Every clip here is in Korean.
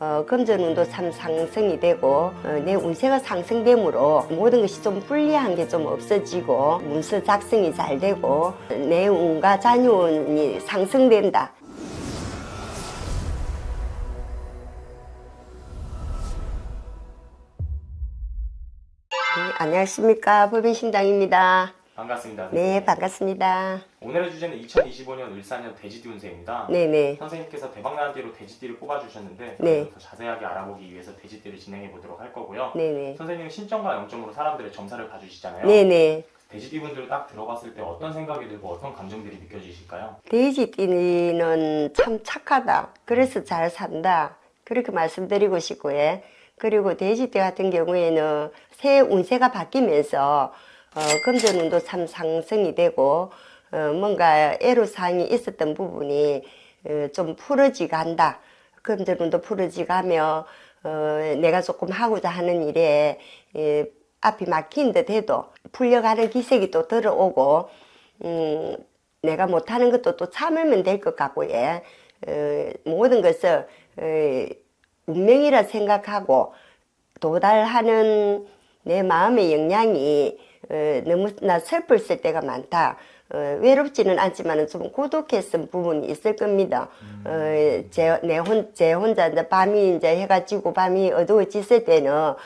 어, 금전운도 참 상승이 되고 어, 내 운세가 상승되므로 모든 것이 좀 불리한 게 좀 없어지고 문서 작성이 잘 되고 내 운과 자녀운이 상승된다. 네, 안녕하십니까 법인신당입니다. 반갑습니다. 네 반갑습니다. 오늘의 주제는 2025년 을사년 돼지띠 운세입니다. 네네 선생님께서 대박나는 띠로 돼지띠를 뽑아주셨는데 네. 더 자세하게 알아보기 위해서 돼지띠를 진행해 보도록 할 거고요. 네네 선생님은 신점과 영점으로 사람들의 점사를 봐주시잖아요. 네네 돼지띠 분들 딱 들어봤을 때 어떤 생각이 들고 어떤 감정들이 느껴지실까요? 돼지띠는 참 착하다. 그래서 잘 산다. 그렇게 말씀드리고 싶고요. 그리고 돼지띠 같은 경우에는 새 운세가 바뀌면서 어, 금전운도 참 상승이 되고 어, 뭔가 애로사항이 있었던 부분이 어, 좀 풀어지간다. 금전운도 풀어지가며 어, 내가 조금 하고자 하는 일에 예, 앞이 막힌 듯 해도 풀려가는 기색이 또 들어오고 음, 내가 못하는 것도 또 참으면 될 것 같고, 예. 어, 모든 것을, 어, 운명이라 생각하고, 도달하는 내 마음의 역량이, 어, 너무 나 슬플 때가 많다. 어, 외롭지는 않지만 좀 고독했던 부분이 있을 겁니다. 어, 제, 내 혼, 제 혼자 이제 밤이 이제 해가 지고 밤이 어두워졌을 때는, 어,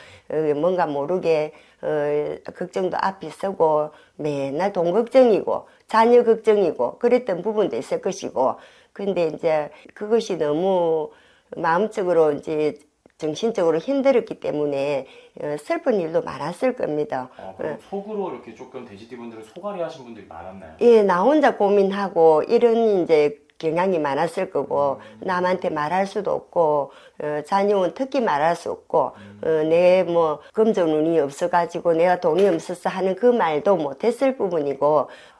뭔가 모르게, 어, 걱정도 앞이 서고, 맨날 돈 걱정이고, 자녀 걱정이고, 그랬던 부분도 있을 것이고, 근데 이제 그것이 너무 마음적으로 이제 정신적으로 힘들었기 때문에 어, 슬픈 일도 많았을 겁니다. 어, 그럼 속으로 이렇게 조금 돼지띠 분들은 소갈이 하신 분들이 많았나요? 예, 나 혼자 고민하고 이런 이제 경향이 많았을 거고 남한테 말할 수도 없고 어, 자녀는 특히 말할 수 없고 어, 내뭐 금전 운이 없어가지고 내가 돈이 없어서 하는 그 말도 못했을 부분이고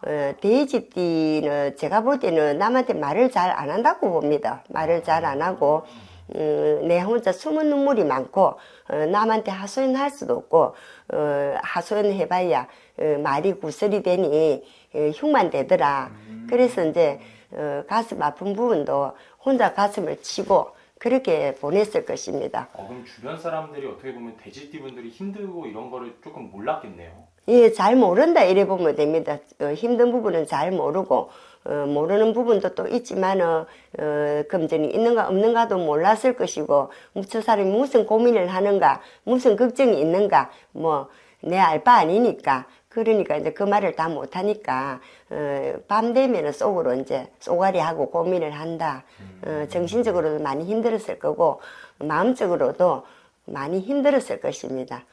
어, 돼지띠는 제가 볼 때는 남한테 말을 잘 안 한다고 봅니다. 말을 잘 안 하고 어, 내 혼자 숨은 눈물이 많고 어, 남한테 하소연할 수도 없고 어, 하소연해봐야 어, 말이 구설이 되니 어, 흉만 되더라. 그래서 이제 어, 가슴 아픈 부분도 혼자 가슴을 치고 그렇게 보냈을 것입니다. 어, 그럼 주변 사람들이 어떻게 보면 돼지띠 분들이 힘들고 이런 거를 조금 몰랐겠네요. 예, 잘 모른다 이래 보면 됩니다. 어, 힘든 부분은 잘 모르고 어, 모르는 부분도 또 있지만 어, 어, 금전이 있는가 없는가도 몰랐을 것이고 저 사람이 무슨 고민을 하는가 무슨 걱정이 있는가 뭐 내 알 바 아니니까 그러니까 이제 그 말을 다 못하니까 어, 밤 되면은 속으로 이제 쏘가리 하고 고민을 한다. 어, 정신적으로도 많이 힘들었을 거고 마음적으로도 많이 힘들었을 것입니다.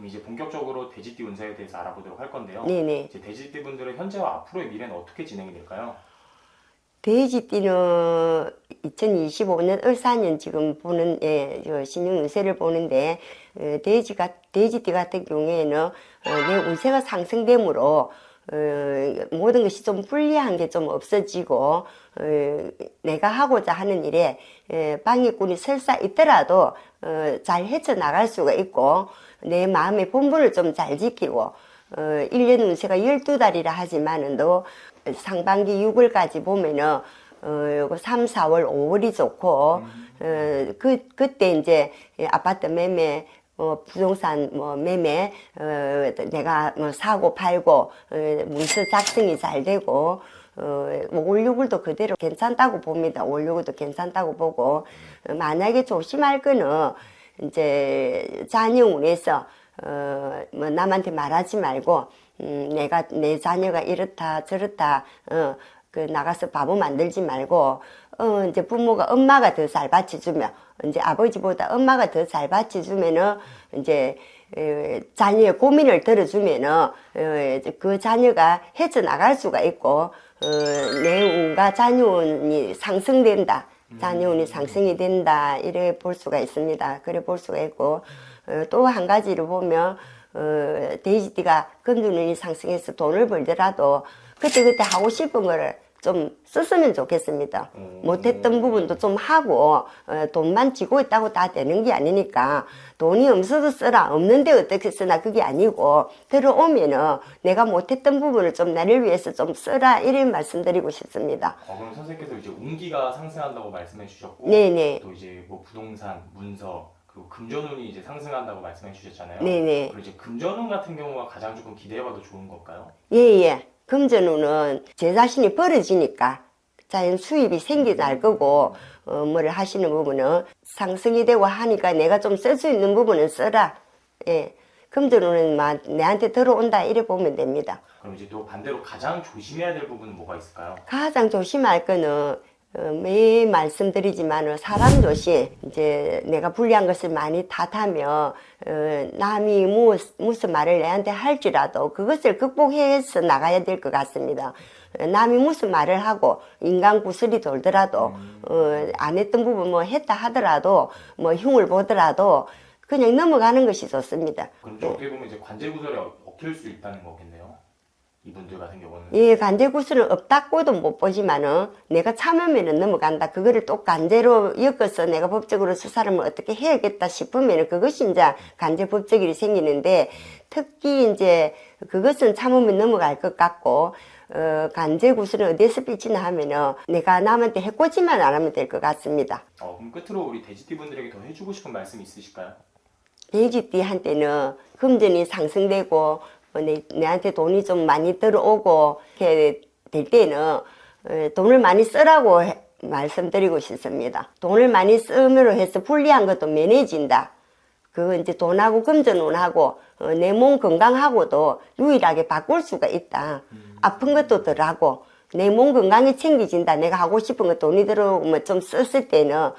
그럼 이제 본격적으로 돼지띠 운세에 대해서 알아보도록 할 건데요. 네네. 이제 돼지띠 분들의 현재와 앞으로의 미래는 어떻게 진행이 될까요? 돼지띠는 2025년 을사년 지금 보는 예, 저 신용 운세를 보는데 어, 돼지가 돼지띠 같은 경우에는 어, 내 운세가 상승되므로 어, 모든 것이 좀 불리한 게 좀 없어지고 어, 내가 하고자 하는 일에 에, 방해꾼이 설사 있더라도 어, 잘 헤쳐 나갈 수가 있고 내 마음의 본분을 좀 잘 지키고 어, 1년 운세가 12달이라 하지만은도 상반기 6월까지 보면은 어, 요거 3, 4월, 5월이 좋고 어, 그 그때 이제 아파트 매매 어, 부동산 뭐 매매 어, 내가 뭐 사고 팔고 어, 문서 작성이 잘 되고 어, 뭐 5, 6월도 그대로 괜찮다고 봅니다. 5, 6월도 괜찮다고 보고 어, 만약에 조심할 거는 이제 자녀운에서 어, 뭐 남한테 말하지 말고 음, 내가 내 자녀가 이렇다 저렇다 어, 그 나가서 바보 만들지 말고 어, 이제 부모가 엄마가 더 잘 받쳐주면 이제 아버지보다 엄마가 더 잘 받쳐주면은 이제 에, 자녀의 고민을 들어주면은 어, 이제 그 자녀가 헤쳐 나갈 수가 있고 어, 내 운과 자녀 운이 상승된다. 자녀 운이 상승이 된다 이래 볼 수가 있습니다. 그래 볼 수가 있고 어, 또 한 가지를 보면 어, 돼지띠가 금전운이 상승해서 돈을 벌더라도 그때 그때 하고 싶은 거를 좀 썼으면 좋겠습니다. 음. 못했던 부분도 좀 하고 어, 돈만 쥐고 있다고 다 되는 게 아니니까 돈이 없어도 쓰라 없는데 어떻게 쓰나 그게 아니고 들어오면은 내가 못했던 부분을 좀 나를 위해서 좀 쓰라 이런 말씀드리고 싶습니다. 어, 그럼 선생님께서 이제 운기가 상승한다고 말씀해 주셨고 네네 또 이제 뭐 부동산, 문서 그리고 금전운이 이제 상승한다고 말씀해 주셨잖아요. 네네 그리고 이제 금전운 같은 경우가 가장 조금 기대해봐도 좋은 걸까요? 예예 금전운은 제 자신이 벌어지니까 자연 수입이 생기지 알 거고 어, 뭐를 하시는 부분은 상승이 되고 하니까 내가 좀 쓸 수 있는 부분은 써라. 예. 금전운은 막 내한테 들어온다 이래 보면 됩니다. 그럼 이제 또 반대로 가장 조심해야 될 부분은 뭐가 있을까요? 가장 조심할 거는 어, 매일 말씀드리지만 사람 조심 이제 내가 불리한 것을 많이 탓하며 어, 남이 무슨 말을 내한테 할지라도 그것을 극복해서 나가야 될 것 같습니다. 어, 남이 무슨 말을 하고 인간 구슬이 돌더라도 어, 안 했던 부분 뭐 했다 하더라도 뭐 흉을 보더라도 그냥 넘어가는 것이 좋습니다. 그럼 어떻게 보면 이제 구설에 어- 얽힐 수 있다는 거겠네요. 이분들 같은 경우는. 예, 간제 구슬은 없다고도 못 보지만은 내가 참으면은 넘어간다. 그거를 또 간제로 엮어서 내가 법적으로 수사를 뭐 어떻게 해야겠다 싶으면은 그것이 이제 간제 법적일이 생기는데 특히 이제 그것은 참으면 넘어갈 것 같고 어, 간제 구슬은 어디에서 삐치나 하면은 내가 남한테 해코지만 안 하면 될 것 같습니다. 어, 그럼 끝으로 우리 돼지띠 분들에게 더 해주고 싶은 말씀 있으실까요? 돼지띠한테는 금전이 상승되고 어, 내, 내한테 돈이 좀 많이 들어오고 이렇게 될 때는 어, 돈을 많이 쓰라고 해- 말씀드리고 싶습니다. 돈을 많이 쓰므로 해서 불리한 것도 면해진다. 그 이제 돈하고 금전운하고 어, 내 몸 건강하고도 유일하게 바꿀 수가 있다. 아픈 것도 덜하고 내 몸 건강이 챙겨진다. 내가 하고 싶은 거 돈이 들어오면 좀 썼을 때는 어,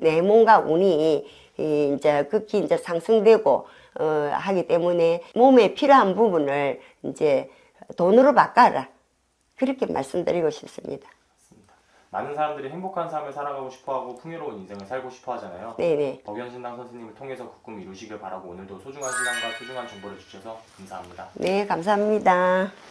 내 몸과 운이 이 이제 극히 이제 상승되고 어, 하기 때문에 몸에 필요한 부분을 이제 돈으로 바꿔라. 그렇게 말씀드리고 싶습니다. 많은 사람들이 행복한 삶을 살아가고 싶어하고 풍요로운 인생을 살고 싶어하잖아요. 네네. 법연신당 선생님을 통해서 그 꿈 이루시길 바라고 오늘도 소중한 시간과 소중한 정보를 주셔서 감사합니다. 네, 감사합니다.